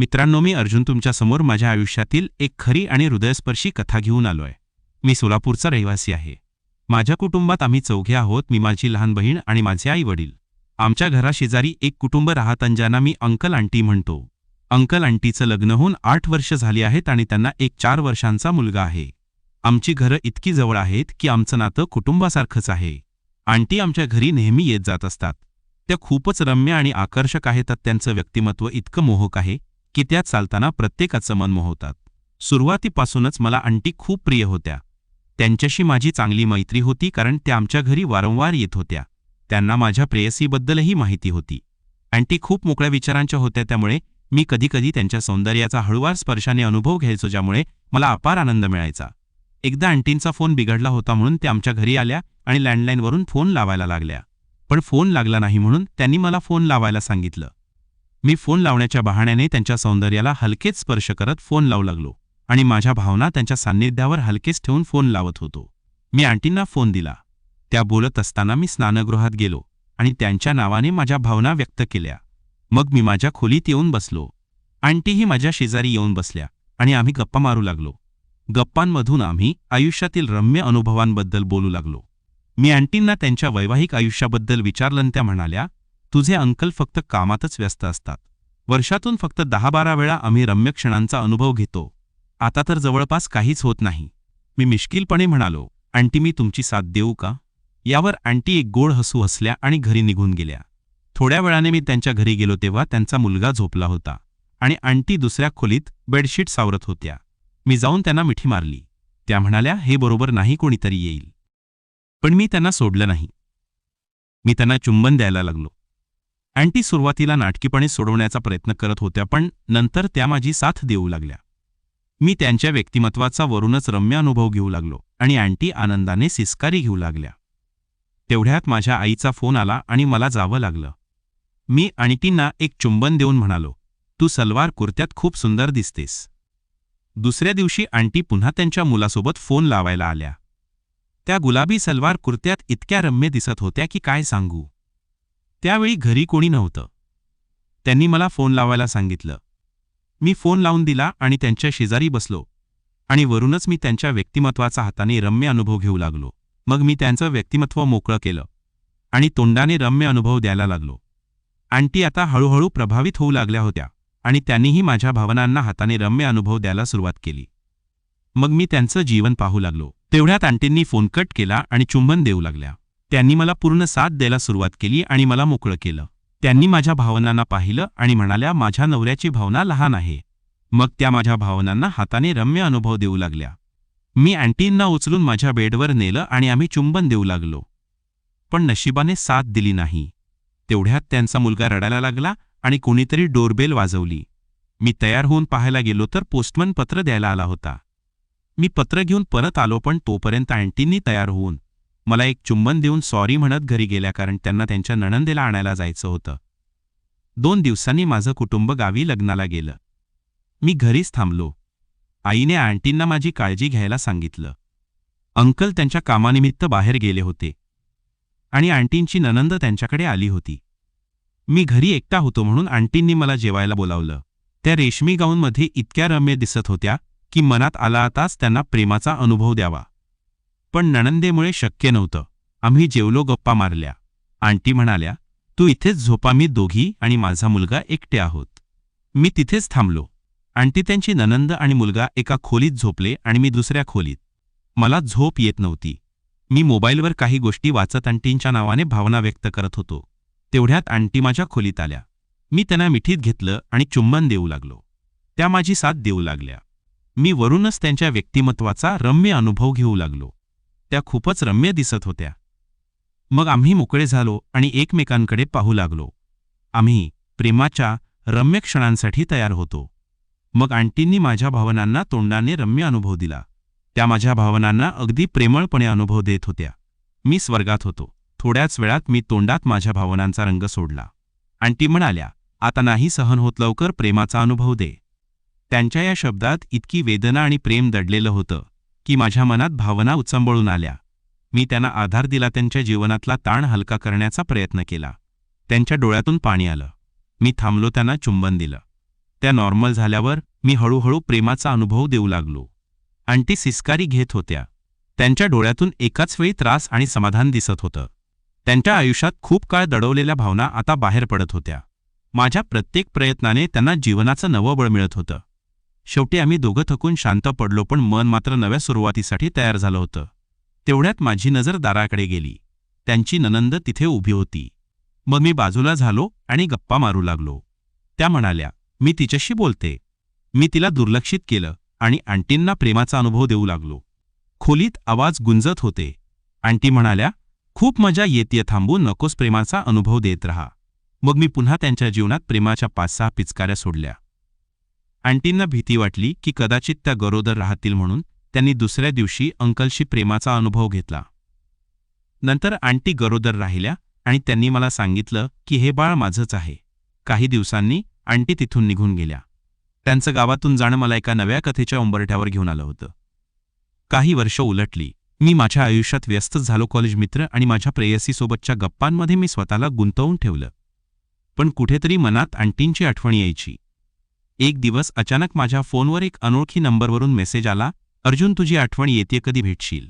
मित्रांनो मी अर्जुन तुमच्यासमोर माझ्या आयुष्यातील एक खरी आणि हृदयस्पर्शी कथा घेऊन आलोय. मी सोलापूरचा रहिवासी आहे. माझ्या कुटुंबात आम्ही चौघे आहोत मी माझी लहान बहीण आणि माझे आई वडील. आमच्या घराशेजारी एक कुटुंब राहतं ज्यांना मी अंकल आंटी म्हणतो. अंकल आंटीचं लग्न होऊन आठ वर्ष झाली आहेत आणि त्यांना एक चार वर्षांचा मुलगा आहे. आमची घरं इतकी जवळ आहेत की आमचं नातं कुटुंबासारखंच आहे. आंटी आमच्या घरी नेहमी येत जात असतात. त्या खूपच रम्य आणि आकर्षक आहेत तर त्यांचं व्यक्तिमत्व इतकं मोहक आहे की त्या चालताना प्रत्येकाचं मन मोहतात. सुरुवातीपासूनच मला आंटी खूप प्रिय होत्या. त्यांच्याशी माझी चांगली मैत्री होती कारण त्या आमच्या घरी वारंवार येत होत्या. त्यांना माझ्या प्रेयसीबद्दलही माहिती होती. आंटी खूप मोकळ्या विचारांच्या होत्या त्यामुळे मी कधीकधी त्यांच्या सौंदर्याचा हळूवार स्पर्शाने अनुभव घ्यायचो ज्यामुळे मला अपार आनंद मिळायचा. एकदा आंटींचा फोन बिघडला होता म्हणून त्या आमच्या घरी आल्या आणि लँडलाईनवरून फोन लावायला लागल्या. पण फोन लागला नाही म्हणून त्यांनी मला फोन लावायला सांगितलं. मी फोन लावण्याच्या बहाण्याने त्यांच्या सौंदर्याला हलकेच स्पर्श करत फोन लावू लागलो आणि माझ्या भावना त्यांच्या सान्निध्यावर हलकेच ठेवून फोन लावत होतो. मी आंटींना फोन दिला. त्या बोलत असताना मी स्नानगृहात गेलो आणि त्यांच्या नावाने माझ्या भावना व्यक्त केल्या. मग मी माझ्या खोलीत येऊन बसलो. आंटीही माझ्या शेजारी येऊन बसल्या आणि आम्ही गप्पा मारू लागलो. गप्पांमधून आम्ही आयुष्यातील रम्य अनुभवांबद्दल बोलू लागलो. मी आंटींना त्यांच्या वैवाहिक आयुष्याबद्दल विचारलं त्या म्हणाल्या तुझे अंकल फक्त कामातच व्यस्त असतात. वर्षातून फक्त दहा बारा वेळा आम्ही रम्य क्षणांचा अनुभव घेतो. आता तर जवळपास काहीच होत नाही. मी मिश्किलपणे म्हणालो आंटी मी तुमची साथ देऊ का? यावर आंटी एक गोड हसू हसल्या आणि घरी निघून गेल्या. थोड्या वेळाने मी त्यांच्या घरी गेलो तेव्हा त्यांचा मुलगा झोपला होता आणि आंटी दुसऱ्या खोलीत बेडशीट सावरत होत्या. मी जाऊन त्यांना मिठी मारली. त्या म्हणाल्या हे बरोबर नाही कोणीतरी येईल. पण मी त्यांना सोडलं नाही. मी त्यांना चुंबन द्यायला लागलो. अँटी सुरुवातीला नाटकीपणे सोडवण्याचा प्रयत्न करत होत्या पण नंतर त्या माझी साथ देऊ लागल्या. मी त्यांच्या व्यक्तिमत्वाचा वरूनच रम्य अनुभव घेऊ लागलो आणि अँटी आनंदाने सिस्कारी घेऊ लागल्या. तेवढ्यात माझ्या आईचा फोन आला आणि मला जावं लागलं. मी अँटींना एक चुंबन देऊन म्हणालो तू सलवार कुर्त्यात खूप सुंदर दिसतेस. दुसऱ्या दिवशी आंटी पुन्हा त्यांच्या मुलासोबत फोन लावायला आल्या. त्या गुलाबी सलवार कुर्त्यात इतक्या रम्य दिसत होत्या की काय सांगू? त्यावेळी घरी कोणी नव्हतं. त्यांनी मला फोन लावायला सांगितलं. मी फोन लावून दिला आणि त्यांच्या शेजारी बसलो. आणि वरूनच मी त्यांच्या व्यक्तिमत्वाचा हाताने रम्य अनुभव घेऊ लागलो. मग मी त्यांचं व्यक्तिमत्व मोकळं केलं. आणि तोंडाने रम्य अनुभव द्यायला लागलो. आंटी आता हळूहळू प्रभावित होऊ लागल्या होत्या आणि त्यांनीही माझ्या भावनांना हाताने रम्य अनुभव द्यायला सुरुवात केली. मग मी त्यांचं जीवन पाहू लागलो. तेवढ्यात आंटींनी फोन कट केला आणि चुंबन देऊ लागल्या. त्यांनी मला पूर्ण साथ द्यायला सुरुवात केली आणि मला मोकळं केलं. त्यांनी माझ्या भावनांना पाहिलं आणि म्हणाल्या माझ्या नवऱ्याची भावना लहान आहे. मग त्या माझ्या भावनांना हाताने रम्य अनुभव देऊ लागल्या. मी अँटींना उचलून माझ्या बेडवर नेलं आणि आम्ही चुंबन देऊ लागलो. पण नशिबाने साथ दिली नाही. तेवढ्यात त्यांचा मुलगा रडायला लागला आणि कोणीतरी डोरबेल वाजवली. मी तयार होऊन पाहायला गेलो तर पोस्टमन पत्र द्यायला आला होता. मी पत्र घेऊन परत आलो पण तोपर्यंत अँटींनी तयार होऊन मला एक चुंबन देऊन सॉरी म्हणत घरी गेल्या कारण त्यांना त्यांच्या नणंदेला आणायला जायचं होतं. दोन दिवसांनी माझं कुटुंब गावी लग्नाला गेलं. मी घरीच थांबलो. आईने आंटींना माझी काळजी घ्यायला सांगितलं. अंकल त्यांच्या कामानिमित्त बाहेर गेले होते. आणि आंटींची ननंद त्यांच्याकडे आली होती. मी घरी एकटा होतो म्हणून आंटींनी मला जेवायला बोलावलं. त्या रेशमी गाऊनमध्ये इतक्या रम्य दिसत होत्या की मनात आला आताच त्यांना प्रेमाचा अनुभव द्यावा. पण नणंदेमुळे शक्य नव्हतं. आम्ही जेवलो गप्पा मारल्या. आंटी म्हणाल्या तू इथेच झोपा मी दोघी आणि माझा मुलगा एकटे आहोत. मी तिथेच थांबलो. आंटी त्यांची ननंद आणि मुलगा एका खोलीत झोपले आणि मी दुसऱ्या खोलीत. मला झोप येत नव्हती. मी मोबाईलवर काही गोष्टी वाचत आंटींच्या नावाने भावना व्यक्त करत होतो. तेवढ्यात आंटी माझ्या खोलीत आल्या. मी त्यांना मिठीत घेतलं आणि चुंबन देऊ लागलो. त्या माझी साथ देऊ लागल्या. मी वरूनच त्यांच्या व्यक्तिमत्वाचा रम्य अनुभव घेऊ लागलो. त्या खूपच रम्य दिसत होत्या. मग आम्ही मोकळे झालो आणि एकमेकांकडे पाहू लागलो. आम्ही प्रेमाच्या रम्य क्षणांसाठी तयार होतो. मग आंटींनी माझ्या भावनांना तोंडाने रम्य अनुभव दिला. त्या माझ्या भावनांना अगदी प्रेमळपणे अनुभव देत होत्या. मी स्वर्गात होतो. थोड्याच वेळात मी तोंडात माझ्या भावनांचा रंग सोडला. आंटी म्हणाल्या आता नाही सहन होत लवकर प्रेमाचा अनुभव दे. त्यांच्या या शब्दात इतकी वेदना आणि प्रेम दडलेलं होतं. की माझ्या मनात भावना उचंबळून आल्या. मी त्यांना आधार दिला त्यांच्या जीवनातला ताण हलका करण्याचा प्रयत्न केला. त्यांच्या डोळ्यातून पाणी आलं. मी थांबलो त्यांना चुंबन दिलं. त्या नॉर्मल झाल्यावर मी हळूहळू प्रेमाचा अनुभव देऊ लागलो. आंटी सिस्कारी घेत होत्या. त्यांच्या डोळ्यातून एकाच वेळी त्रास आणि समाधान दिसत होतं. त्यांच्या आयुष्यात खूप काळ दडवलेल्या भावना आता बाहेर पडत होत्या. माझ्या प्रत्येक प्रयत्नाने त्यांना जीवनाचं नवं बळ मिळत होतं. शेवटी आम्ही दोघं थकून शांत पडलो पण मन मात्र नव्या सुरुवातीसाठी तयार झालं होतं. तेवढ्यात माझी नजर दाराकडे गेली. त्यांची ननंद तिथे उभी होती. मग मी बाजूला झालो आणि गप्पा मारू लागलो. त्या म्हणाल्या मी तिच्याशी बोलते. मी तिला दुर्लक्षित केलं आणि आंटींना प्रेमाचा अनुभव देऊ लागलो. खोलीत आवाज गुंजत होते. आंटी म्हणाल्या खूप मजा येते थांबू नकोस प्रेमाचा अनुभव देत रहा. मग मी पुन्हा त्यांच्या जीवनात प्रेमाच्या पाच सहा पिचकाऱ्या सोडल्या. आंटींना भीती वाटली की कदाचित त्या गरोदर राहतील म्हणून त्यांनी दुसऱ्या दिवशी अंकलशी प्रेमाचा अनुभव घेतला. नंतर आंटी गरोदर राहिल्या आणि त्यांनी मला सांगितलं की हे बाळ माझंच आहे. काही दिवसांनी आंटी तिथून निघून गेल्या. त्यांचं गावातून जाणं मला एका नव्या कथेच्या उंबरठ्यावर घेऊन आलं होतं. काही वर्ष उलटली. मी माझ्या आयुष्यात व्यस्तच झालो कॉलेज मित्र आणि माझ्या प्रेयसीसोबतच्या गप्पांमध्ये मी स्वतःला गुंतवून ठेवलं. पण कुठेतरी मनात आंटींची आठवण यायची. एक दिवस अचानक माझ्या फोनवर एक अनोळखी नंबरवरून मेसेज आला अर्जुन तुझी आठवण येते कधी भेटशील?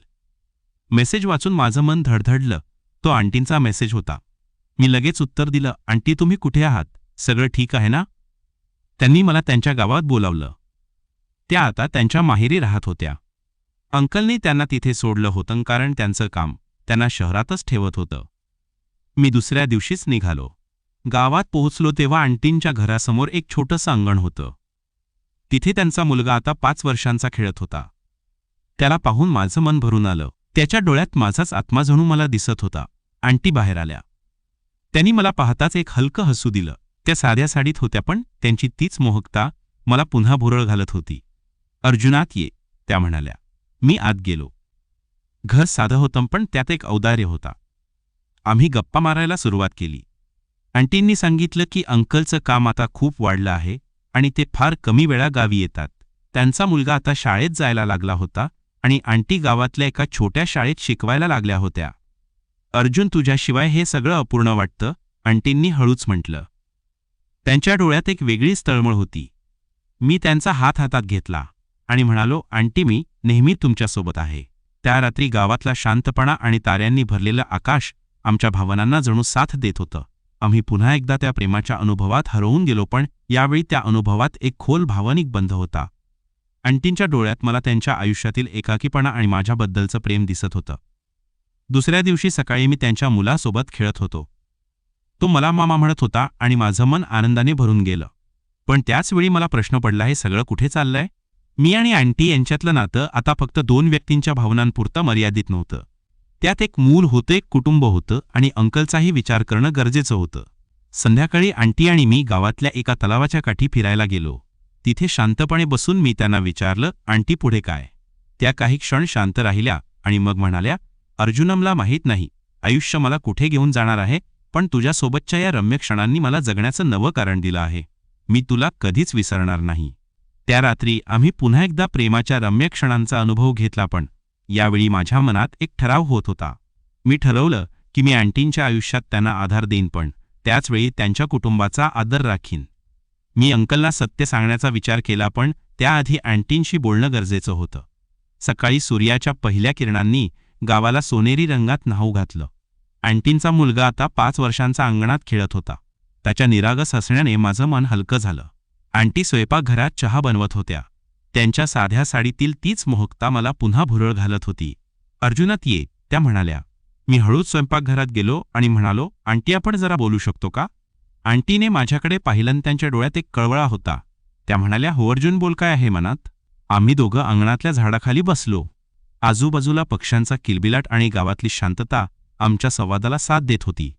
मेसेज वाचून माझं मन धडधडलं. तो आंटींचा मेसेज होता. मी लगेच उत्तर दिलं आंटी तुम्ही कुठे आहात? सगळं ठीक आहे ना? त्यांनी मला त्यांच्या गावात बोलावलं. त्या आता त्यांच्या माहेरी राहत होत्या. अंकलने त्यांना तिथे सोडलं होतं कारण त्यांचं काम त्यांना शहरातच ठेवत होतं. मी दुसऱ्या दिवशीच निघालो. गावात पोहोचलो तेव्हा आंटींच्या घरासमोर एक छोटंसं अंगण होतं. तिथे त्यांचा मुलगा आता पाच वर्षांचा खेळत होता. त्याला पाहून माझं मन भरून आलं. त्याच्या डोळ्यात माझाच आत्मा जणू मला दिसत होता. आंटी बाहेर आल्या. त्यांनी मला पाहताच एक हलकं हसू दिलं. त्या साध्या साडीत होत्या पण त्यांची तीच मोहकता मला पुन्हा भुरळ घालत होती. अर्जुनात ये त्या म्हणाल्या. मी आत गेलो. घर साधं होतं पण त्यात एक औदार्य होता. आम्ही गप्पा मारायला सुरुवात केली. आंटींनी सांगितलं की अंकलचं काम आता खूप वाढलं आहे आणि ते फार कमी वेळा गावी येतात. त्यांचा मुलगा आता शाळेत जायला लागला होता आणि आंटी गावातल्या एका छोट्या शाळेत शिकवायला लागल्या होत्या. अर्जुन तुझ्याशिवाय हे सगळं अपूर्ण वाटतं आंटींनी हळूच म्हटलं. त्यांच्या डोळ्यात एक वेगळीच तळमळ होती. मी त्यांचा हात हातात घेतला आणि म्हणालो आंटी मी नेहमी तुमच्यासोबत आहे. त्या रात्री गावातला शांतपणा आणि ताऱ्यांनी भरलेलं आकाश आमच्या भावनांना जणू साथ देत होतं. आम्ही पुन्हा एकदा त्या प्रेमाच्या अनुभवात हरवून गेलो पण यावेळी त्या अनुभवात एक खोल भावनिक बंध होता. आंटींच्या डोळ्यात मला त्यांच्या आयुष्यातील एकाकीपणा आणि माझ्याबद्दलचं प्रेम दिसत होतं. दुसऱ्या दिवशी सकाळी मी त्यांच्या मुलासोबत खेळत होतो. तो मला मामा म्हणत होता आणि माझं मन आनंदाने भरून गेलं. पण त्याचवेळी मला प्रश्न पडला हे सगळं कुठे चाललंय? मी आणि आंटी यांच्यातलं नातं आता फक्त दोन व्यक्तींच्या भावनांपुरतं मर्यादित नव्हतं. त्यात एक मूल होतं एक कुटुंब होतं आणि अंकलचाही विचार करणं गरजेचं होतं. संध्याकाळी आंटी आणि मी गावातल्या एका तलावाच्या काठी फिरायला गेलो. तिथे शांतपणे बसून मी त्यांना विचारलं आंटी पुढे काय? त्या काही क्षण शांत राहिल्या आणि मग म्हणाल्या अर्जुनमला माहीत नाही. आयुष्य मला कुठे घेऊन जाणार आहे पण तुझ्यासोबतच्या या रम्य क्षणांनी मला जगण्याचं नवं कारण दिलं आहे. मी तुला कधीच विसरणार नाही. त्या रात्री आम्ही पुन्हा एकदा प्रेमाच्या रम्य क्षणांचा अनुभव घेतला पण यावेळी माझ्या मनात एक ठराव होत होता. मी ठरवलं की मी अँटींच्या आयुष्यात त्यांना आधार देईन पण त्याचवेळी त्यांच्या कुटुंबाचा आदर राखीन. मी अंकलना सत्य सांगण्याचा विचार केला पण त्याआधी अँटींशी बोलणं गरजेचं होतं. सकाळी सूर्याच्या पहिल्या किरणांनी गावाला सोनेरी रंगात न्हाऊ घातलं. अँटींचा मुलगा आता पाच वर्षांचा अंगणात खेळत होता. त्याच्या निरागस हसण्याने माझं मन हलकं झालं. आंटी स्वयंपाकघरात चहा बनवत होत्या. त्यांच्या साध्या साडीतील तीच मोहकता मला पुन्हा भुरळ घालत होती. अर्जुनात ये त्या म्हणाल्या. मी हळूच स्वयंपाकघरात गेलो आणि म्हणालो आंटी आपण जरा बोलू शकतो का? आंटीने माझ्याकडे पाहिलं त्यांच्या डोळ्यात एक कळवळा होता. त्या म्हणाल्या हो अर्जुन बोल काय आहे मनात? आम्ही दोघं अंगणातल्या झाडाखाली बसलो. आजूबाजूला पक्ष्यांचा किलबिलाट आणि गावातली शांतता आमच्या संवादाला साथ देत होती.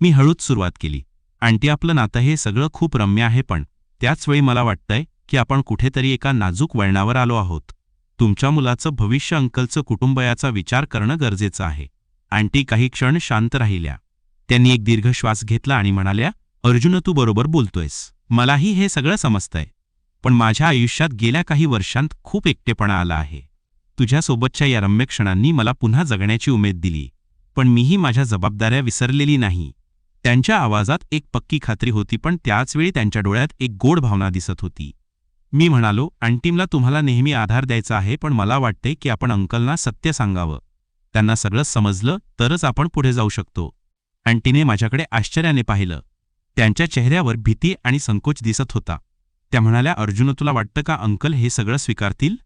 मी हळूच सुरुवात केली. आंटी आपलं नातं हे सगळं खूप रम्य आहे पण त्याचवेळी मला वाटतंय की आपण कुठेतरी एका नाजूक वळणावर आलो आहोत. तुमच्या मुलाचं भविष्य अंकलचं कुटुंब याचा विचार करणं गरजेचं आहे. आंटी काही क्षण शांत राहिल्या. त्यांनी एक दीर्घ श्वास घेतला आणि म्हणाल्या अर्जुन तू बरोबर बोलतोयस. मलाही हे सगळं समजतंय. पण माझ्या आयुष्यात गेल्या काही वर्षांत खूप एकटेपणा आला आहे. तुझ्यासोबतच्या या रम्य क्षणांनी मला पुन्हा जगण्याची उमेद दिली. पण मीही माझ्या जबाबदाऱ्या विसरलेली नाही. त्यांच्या आवाजात एक पक्की खात्री होती पण त्याचवेळी त्यांच्या डोळ्यात एक गोड भावना दिसत होती. मी म्हणालो अँटीमला तुम्हाला नेहमी आधार द्यायचा आहे पण मला वाटते की आपण अंकलना सत्य सांगावं. त्यांना सगळं समजलं तरच आपण पुढे जाऊ शकतो. अँटीने माझ्याकडे आश्चर्याने पाहिलं. त्यांच्या चेहऱ्यावर भीती आणि संकोच दिसत होता. त्या म्हणाल्या अर्जुन तुला वाटतं का अंकल हे सगळं स्वीकारतील?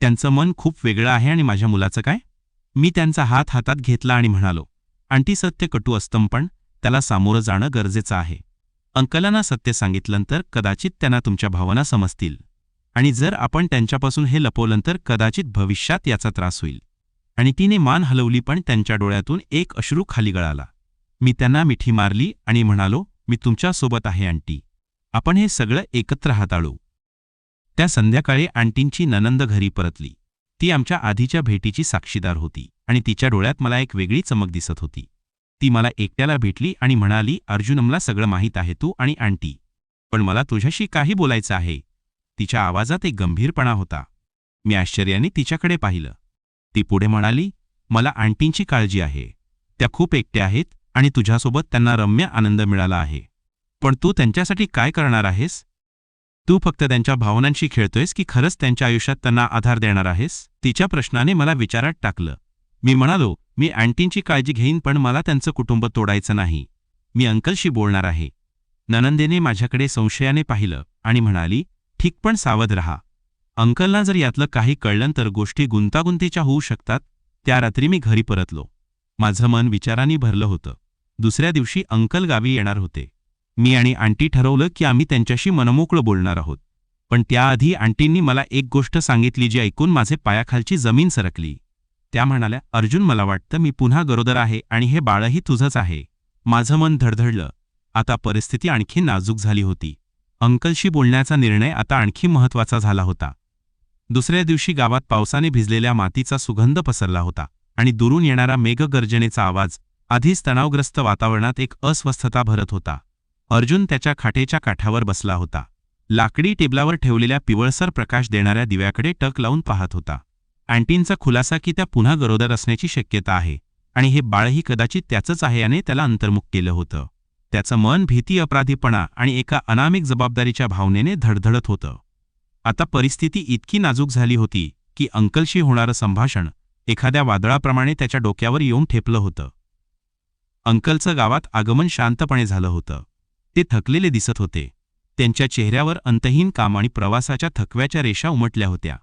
त्यांचं मन खूप वेगळं आहे आणि माझ्या मुलाचं काय? मी त्यांचा हात हातात घेतला आणि म्हणालो आंटी सत्य कटू असतं पण त्याला सामोरं जाणं गरजेचं आहे. अंकलांना सत्य सांगितलं कदाचित त्यांना तुमच्या भावना समजतील. आणि जर आपण त्यांच्यापासून हे लपवलं तर कदाचित भविष्यात याचा त्रास होईल. आणि तिने मान हलवली पण त्यांच्या डोळ्यातून एक अश्रू खाली गळाला. मी त्यांना मिठी मारली आणि म्हणालो मी तुमच्यासोबत आहे आंटी. आपण हे सगळं एकत्र हाताळू. त्या संध्याकाळी आंटींची ननंद घरी परतली. ती आमच्या आधीच्या भेटीची साक्षीदार होती आणि तिच्या डोळ्यात मला एक वेगळी चमक दिसत होती. ती मला एकट्याला भेटली आणि म्हणाली अर्जुनमला सगळं माहीत आहे तू आणि आंटी. पण मला तुझ्याशी काही बोलायचं आहे. तिच्या आवाजात एक गंभीरपणा होता. मी आश्चर्याने तिच्याकडे पाहिलं. ती पुढे म्हणाली मला आंटींची काळजी आहे. त्या खूप एकट्या आहेत आणि तुझ्यासोबत त्यांना रम्य आनंद मिळाला आहे. पण तू त्यांच्यासाठी काय करणार आहेस? तू फक्त त्यांच्या भावनांशी खेळतोयस की खरंच त्यांच्या आयुष्यात त्यांना आधार देणार आहेस? तिच्या प्रश्नाने मला विचारात टाकलं. मी म्हणालो मी अँटींची काळजी घेईन पण मला त्यांचं कुटुंब तोडायचं नाही. मी अंकलशी बोलणार आहे. ननंदेने माझ्याकडे संशयाने पाहिलं आणि म्हणाली ठीक पण सावध रहा. अंकलना जर यातलं काही कळलं तर गोष्टी गुंतागुंतीच्या होऊ शकतात त्या रात्री मी घरी परतलो. माझं मन विचारांनी भरलं होतं. दुसऱ्या दिवशी अंकल गावी येणार होते. मी आणि आंटी ठरवलं की आम्ही त्यांच्याशी मनमोकळं बोलणार आहोत. पण त्याआधी आंटींनी मला एक गोष्ट सांगितली जी ऐकून माझे पायाखालची जमीन सरकली. त्या म्हणाल्या अर्जुन मला वाटतं मी पुन्हा गरोदर आहे आणि हे बाळही तुझंच आहे. माझं मन धडधडलं. आता परिस्थिती आणखी नाजूक झाली होती. अंकलशी बोलण्याचा निर्णय आता आणखी महत्त्वाचा झाला होता. दुसऱ्या दिवशी गावात पावसाने भिजलेल्या मातीचा सुगंध पसरला होता आणि दुरून येणारा मेघगर्जनेचा आवाज आधीच तणावग्रस्त वातावरणात एक अस्वस्थता भरत होता. अर्जुन त्याच्या खाटेच्या काठावर बसला होता. लाकडी टेबलावर ठेवलेल्या पिवळसर प्रकाश देणाऱ्या दिव्याकडे टक लावून पाहत होता. अँटीनचा खुलासा की त्या पुन्हा गरोदर असण्याची शक्यता आहे आणि हे बाळही कदाचित त्याचंच आहे याने त्याला अंतर्मुख केलं होतं. त्याचं मन भीती अपराधीपणा आणि एका अनामिक जबाबदारीच्या भावनेने धडधडत होतं. आता परिस्थिती इतकी नाजूक झाली होती की अंकलशी होणारं संभाषण एखाद्या वादळाप्रमाणे त्याच्या डोक्यावर येऊन ठेपलं होतं. अंकलचं गावात आगमन शांतपणे झालं होतं. ते थकलेले दिसत होते. त्यांच्या चेहऱ्यावर अंतहीन काम आणि प्रवासाच्या थकव्याच्या रेषा उमटल्या होत्या.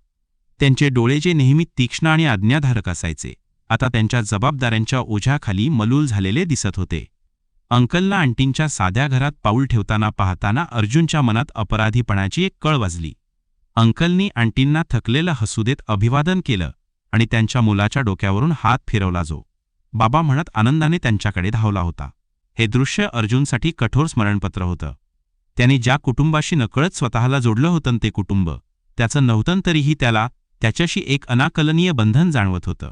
त्यांचे डोळे जे नेहमी तीक्ष्ण आणि आज्ञाधारक असायचे आता त्यांच्या जबाबदाऱ्यांच्या ओझ्याखाली मलूल झालेले दिसत होते. अंकलला आंटींच्या साध्या घरात पाऊल ठेवताना पाहताना अर्जुनच्या मनात अपराधीपणाची एक कळ वाजली. अंकलनी आंटींना थकलेलं हसू देत अभिवादन केलं आणि त्यांच्या मुलाच्या डोक्यावरून हात फिरवला जो. बाबा म्हणत आनंदाने त्यांच्याकडे धावला होता. हे दृश्य अर्जुनसाठी कठोर स्मरणपत्र होतं. त्यांनी ज्या कुटुंबाशी नकळत स्वतःला जोडलं होतं ते कुटुंब त्याचं नव्हतं तरीही त्याला त्याच्याशी एक अनाकलनीय बंधन जाणवत होतं.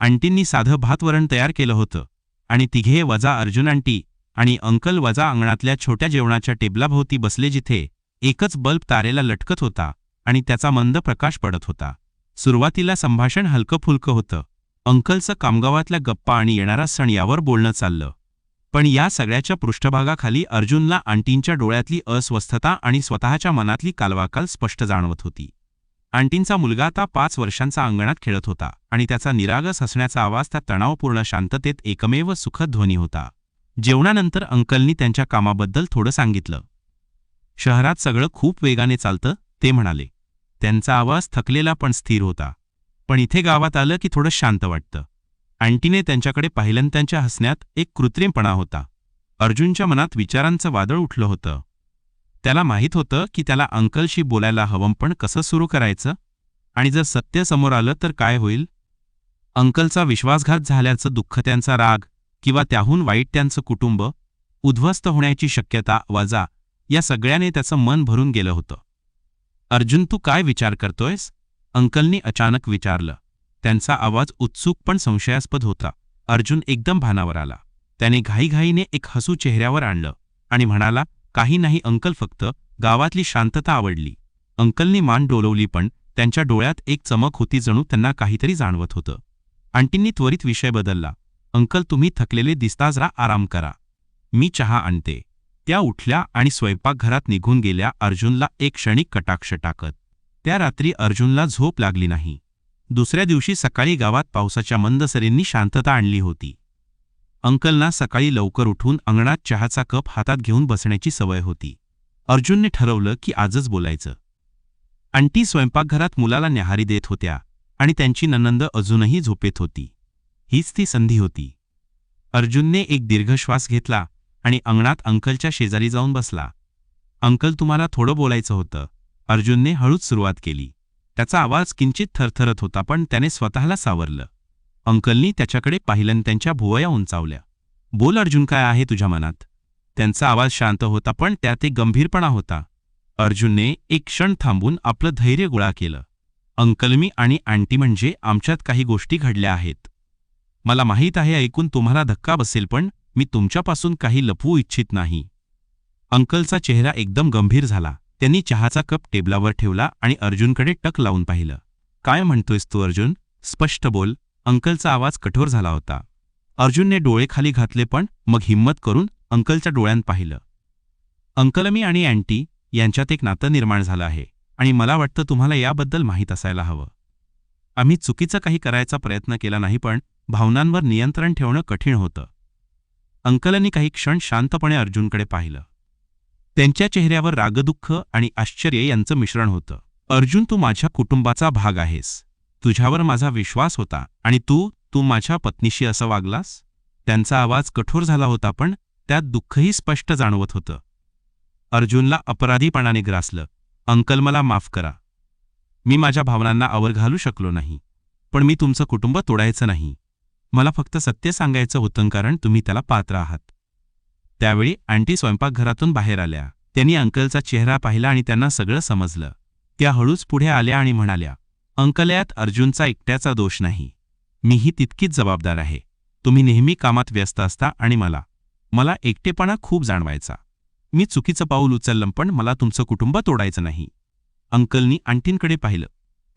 आंटींनी साधं भातवरण तयार केलं होतं. आणि तिघे वजा अर्जुन आंटी आणि अंकल वजा अंगणातल्या छोट्या जेवणाच्या टेबलाभोवती बसले जिथे एकच बल्ब तारेला लटकत होता आणि त्याचा मंद प्रकाश पडत होता. सुरुवातीला संभाषण हलकंफुलकं होतं. अंकलचं कामगावातल्या गप्पा आणि येणारा सण यावर बोलणं चाललं. पण या सगळ्याच्या पृष्ठभागाखाली अर्जुनला आंटींच्या डोळ्यातली अस्वस्थता आणि स्वतःच्या मनातली कालवाकाल स्पष्ट जाणवत होती. आंटींचा मुलगा आता पाच वर्षांचा अंगणात खेळत होता आणि त्याचा निरागस हसण्याचा आवाज त्या तणावपूर्ण शांततेत एकमेव सुखद ध्वनी होता. जेवणानंतर अंकलनी त्यांच्या कामाबद्दल थोडं सांगितलं. शहरात सगळं खूप वेगाने चालतं ते म्हणाले. त्यांचा आवाज थकलेला पण स्थिर होता. पण इथे गावात आलं की थोडं शांत वाटतं. आंटीने त्यांच्याकडे पाहिलं त्यांच्या हसण्यात एक कृत्रिमपणा होता. अर्जुनच्या मनात विचारांचं वादळ उठलं होतं. त्याला माहीत होतं की त्याला अंकलशी बोलायला हवं पण कसं सुरू करायचं? आणि जर सत्य समोर आलं तर काय होईल? अंकलचा विश्वासघात झाल्याचं दुःख त्यांचा राग किंवा त्याहून वाईट त्यांचं कुटुंब उद्ध्वस्त होण्याची शक्यता वजा या सगळ्याने त्याचं मन भरून गेलं होतं. अर्जुन तू काय विचार करतोयस? अंकलनी अचानक विचारलं. त्यांचा आवाज उत्सुक पण संशयास्पद होता. अर्जुन एकदम भानावर आला. त्याने घाईघाईने एक हसू चेहऱ्यावर आणलं आणि म्हणाला काही नाही अंकल फक्त गावातली शांतता आवडली. अंकलनी मान डोलवली पण त्यांच्या डोळ्यात एक चमक होती जणू त्यांना काहीतरी जाणवत होतं. आंटींनी त्वरित विषय बदलला. अंकल तुम्ही थकलेले दिसता जरा आराम करा. मी चहा आणते. त्या उठल्या आणि स्वयंपाकघरात निघून गेल्या अर्जुनला एक क्षणिक कटाक्ष टाकत. त्या रात्री अर्जुनला झोप लागली नाही. दुसऱ्या दिवशी सकाळी गावात पावसाच्या मंदसरींनी शांतता आणली होती. अंकलना सकाळी लवकर उठून अंगणात चहाचा कप हातात घेऊन बसण्याची सवय होती. अर्जुनने ठरवलं की आजच बोलायचं. आंटी स्वयंपाकघरात मुलाला न्याहारी देत होत्या आणि त्यांची ननंद अजूनही झोपेत होती. हीच ती संधी होती. अर्जुनने एक दीर्घ श्वास घेतला आणि अंगणात अंकलच्या शेजारी जाऊन बसला. अंकल तुम्हाला थोडं बोलायचं होतं. अर्जुनने हळूच सुरुवात केली. त्याचा आवाज किंचित थरथरत होता पण त्याने स्वतःला सावरलं. अंकलनी त्याच्याकडे पाहिलं त्यांच्या भुवया उंचावल्या. बोल अर्जुन काय आहे तुझ्या मनात? त्यांचा आवाज शांत होता पण त्यात एक गंभीरपणा होता. अर्जुनने एक क्षण थांबून आपलं धैर्य गोळा केलं. अंकलमी आणि आंटी म्हणजे आमच्यात काही गोष्टी घडल्या आहेत. मला माहीत आहे ऐकून तुम्हाला धक्का बसेल पण मी तुमच्यापासून काही लपवू इच्छित नाही. अंकलचा चेहरा एकदम गंभीर झाला. त्यांनी चहाचा कप टेबलावर ठेवला आणि अर्जुनकडे टक लावून पाहिलं. काय म्हणतोयस तू अर्जुन? स्पष्ट बोल. अंकलचा आवाज कठोर झाला होता. अर्जुनने डोळे खाली घातले पण मग हिंमत करून अंकलच्या डोळ्यांत पाहिलं. अंकलमी आणि अँटी यांच्यात एक नातं निर्माण झालं आहे आणि मला वाटतं तुम्हाला याबद्दल माहीत असायला हवं. आम्ही चुकीचं काही करायचा प्रयत्न केला नाही पण भावनांवर नियंत्रण ठेवणं कठीण होतं. अंकलनी काही क्षण शांतपणे अर्जुनकडे पाहिलं. त्यांच्या चेहऱ्यावर रागदुःख आणि आश्चर्य यांचं मिश्रण होतं. अर्जुन तू माझ्या कुटुंबाचा भाग आहेस. तुझ्यावर माझा विश्वास होता आणि तू तू माझ्या पत्नीशी असं वागलास? त्यांचा आवाज कठोर झाला होता पण त्यात दुःखही स्पष्ट जाणवत होतं. अर्जुनला अपराधीपणाने ग्रासलं. अंकल मला माफ करा. मी माझ्या भावनांना आवर घालू शकलो नाही. पण मी तुमचं कुटुंब तोडायचं नाही. मला फक्त सत्य सांगायचं होतं कारण तुम्ही त्याला पात्र आहात. त्यावेळी आंटी स्वयंपाकघरातून बाहेर आल्या. त्यांनी अंकलचा चेहरा पाहिला आणि त्यांना सगळं समजलं. त्या हळूच पुढे आल्या आणि म्हणाल्या अंकल्यात अर्जुनचा एकट्याचा दोष नाही. मीही तितकीच जबाबदार आहे. तुम्ही नेहमी कामात व्यस्त असता आणि मला मला एकटेपणा खूप जाणवायचा. मी चुकीचं पाऊल उचललं पण मला तुमचं कुटुंब तोडायचं नाही. अंकलनी आंटींकडे पाहिलं.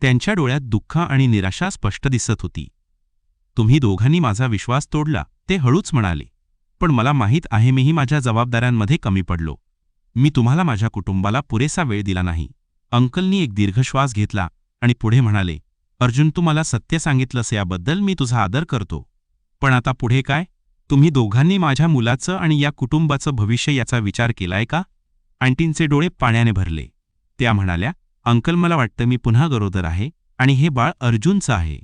त्यांच्या डोळ्यात दुःख आणि निराशा स्पष्ट दिसत होती. तुम्ही दोघांनी माझा विश्वास तोडला ते हळूच म्हणाले. पण मला माहीत आहे मीही माझ्या जबाबदाऱ्यांमध्ये कमी पडलो. मी तुम्हाला माझ्या कुटुंबाला पुरेसा वेळ दिला नाही. अंकलनी एक दीर्घ श्वास घेतला आणि पुढे म्हणाले अर्जुन तू मला सत्य सांगितलंस याबद्दल मी तुझा आदर करतो. पण आता पुढे काय? तुम्ही दोघांनी माझ्या मुलाचं आणि या कुटुंबाचं भविष्य याचा विचार केलाय का? आंटींचे डोळे पाण्याने भरले. त्या म्हणाल्या अंकल मला वाटतं मी पुन्हा गरोदर आहे आणि हे बाळ अर्जुनचं आहे.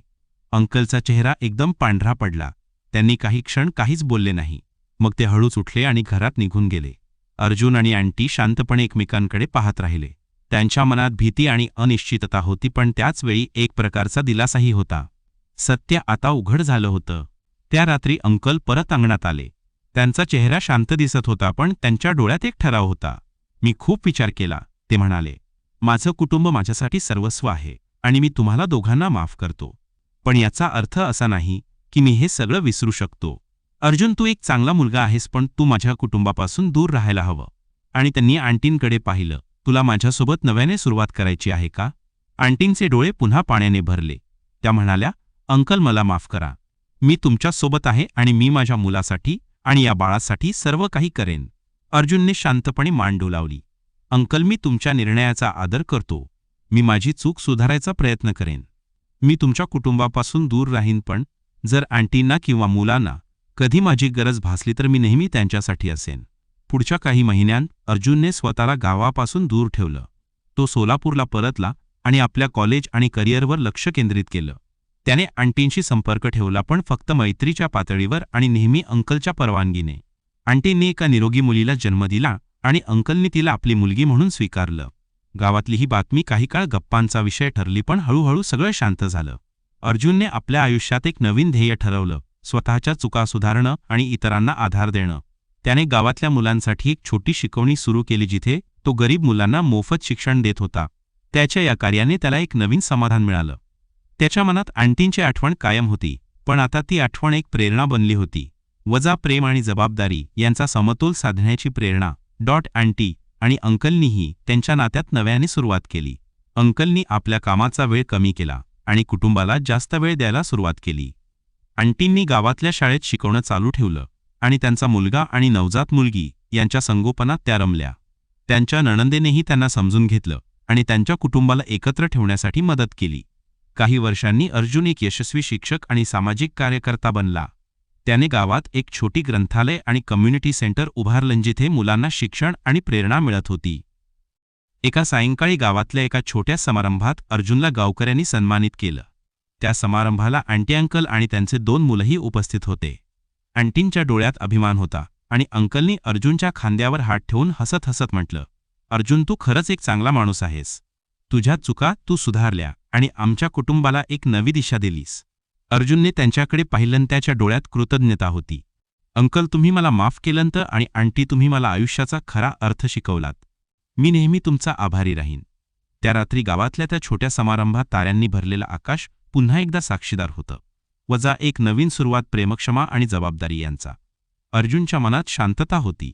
अंकलचा चेहरा एकदम पांढरा पडला. त्यांनी काही क्षण काहीच बोलले नाही. मग ते हळूच उठले आणि घरात निघून गेले. अर्जुन आणि आंटी शांतपणे एकमेकांकडे पाहत राहिले. त्यांच्या मनात भीती आणि अनिश्चितता होती पण त्याचवेळी एक प्रकारचा दिलासाही होता. सत्य आता उघड झालं होतं. त्या रात्री अंकल परत अंगणात आले. त्यांचा चेहरा शांत दिसत होता पण त्यांच्या डोळ्यात एक ठराव होता. मी खूप विचार केला ते म्हणाले. माझं कुटुंब माझ्यासाठी सर्वस्व आहे आणि मी तुम्हाला दोघांना माफ करतो. पण याचा अर्थ असा नाही की मी हे सगळं विसरू शकतो. अर्जुन तू एक चांगला मुलगा आहेस पण तू माझ्या कुटुंबापासून दूर राहायला हवं. आणि त्यांनी आंटींकडे पाहिलं. तुला माझ्यासोबत नव्याने सुरुवात करायची आहे का? आंटींचे डोळे पुन्हा पाण्याने भरले. त्या म्हणाल्या अंकल मला माफ करा. मी तुमच्यासोबत आहे आणि मी माझ्या मुलासाठी आणि या बाळासाठी सर्व काही करेन. अर्जुनने शांतपणे मान डोलावली. अंकल मी तुमच्या निर्णयाचा आदर करतो. मी माझी चूक सुधारायचा प्रयत्न करेन. मी तुमच्या कुटुंबापासून दूर राहीन पण जर आंटींना किंवा मुलांना कधी माझी गरज भासली तर मी नेहमी त्यांच्यासाठी असेन. पुढच्या काही महिन्यांत अर्जुनने स्वतःला गावापासून दूर ठेवलं. तो सोलापूरला परतला आणि आपल्या कॉलेज आणि करिअरवर लक्ष केंद्रित केलं. त्याने आंटींशी संपर्क ठेवला पण फक्त मैत्रीच्या पातळीवर आणि नेहमी अंकलच्या परवानगीने. आंटींनी एका निरोगी मुलीला जन्म दिला आणि अंकलनी तिला आपली मुलगी म्हणून स्वीकारलं. गावातली ही बातमी काही काळ गप्पांचा विषय ठरली पण हळूहळू सगळं शांत झालं. अर्जुनने आपल्या आयुष्यात एक नवीन ध्येय ठरवलं स्वतःच्या चुका सुधारणं आणि इतरांना आधार देणं. त्याने गावातल्या मुलांसाठी एक छोटी शिकवणी सुरू केली जिथे तो गरीब मुलांना मोफत शिक्षण देत होता. त्याच्या या कार्याने त्याला एक नवीन समाधान मिळालं. त्याच्या मनात आंटींची आठवण कायम होती पण आता ती आठवण एक प्रेरणा बनली होती. वजा प्रेम आणि जबाबदारी यांचा समतोल साधण्याची प्रेरणा डॉट आंटी आणि अंकलनीही त्यांच्या नात्यात नव्याने सुरुवात केली. अंकलनी आपल्या कामाचा वेळ कमी केला आणि कुटुंबाला जास्त वेळ द्यायला सुरुवात केली. आंटींनी गावातल्या शाळेत शिकवणं चालू ठेवलं. आणि त्यांचा मुलगा आणि नवजात मुलगी यांच्या संगोपनात त्या रमल्या. त्यांच्या नणंदेनेही त्यांना समजून घेतलं आणि त्यांच्या कुटुंबाला एकत्र ठेवण्यासाठी मदत केली. काही वर्षांनी अर्जुन एक यशस्वी शिक्षक आणि सामाजिक कार्यकर्ता बनला. त्याने गावात एक छोटी ग्रंथालय आणि कम्युनिटी सेंटर उभारलं जिथे मुलांना शिक्षण आणि प्रेरणा मिळत होती. एका सायंकाळी गावातल्या एका छोट्या समारंभात अर्जुनला गावकऱ्यांनी सन्मानित केलं. त्या समारंभाला आंटी अंकल आणि त्यांचे दोन मुलंही उपस्थित होते. अँटीनच्या डोळ्यात अभिमान होता आणि अंकलनी अर्जुनच्या खांद्यावर हात ठेवून हसत हसत म्हटलं अर्जुन तू खरंच एक चांगला माणूस आहेस. तुझ्या चुका तू सुधारल्या आणि आमच्या कुटुंबाला एक नवी दिशा दिलीस. अर्जुनने त्यांच्याकडे पाहिलं त्याच्या डोळ्यात कृतज्ञता होती. अंकल तुम्ही मला माफ केलंत आणि आंटी तुम्ही मला आयुष्याचा खरा अर्थ शिकवलात. मी नेहमी तुमचा आभारी राहीन. त्या रात्री गावातल्या त्या छोट्या समारंभात ताऱ्यांनी भरलेलं आकाश पुन्हा एकदा साक्षीदार होतं. वजा एक नवीन सुरुवात प्रेमक्षमा आणि जबाबदारी यांचा. अर्जुनच्या मनात शांतता होती.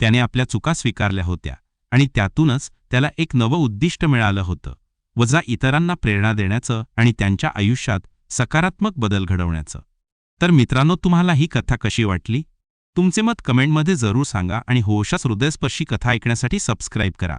त्याने आपल्या चुका स्वीकारल्या होत्या आणि त्यातूनच त्याला एक नवं उद्दिष्ट मिळालं होतं. वजा इतरांना प्रेरणा देण्याचं आणि त्यांच्या आयुष्यात सकारात्मक बदल घडवण्याचं. तर मित्रांनो तुम्हाला ही कथा कशी वाटली? तुमचे मत कमेंटमध्ये जरूर सांगा आणि होशास हृदयस्पर्शी कथा ऐकण्यासाठी सबस्क्राईब करा.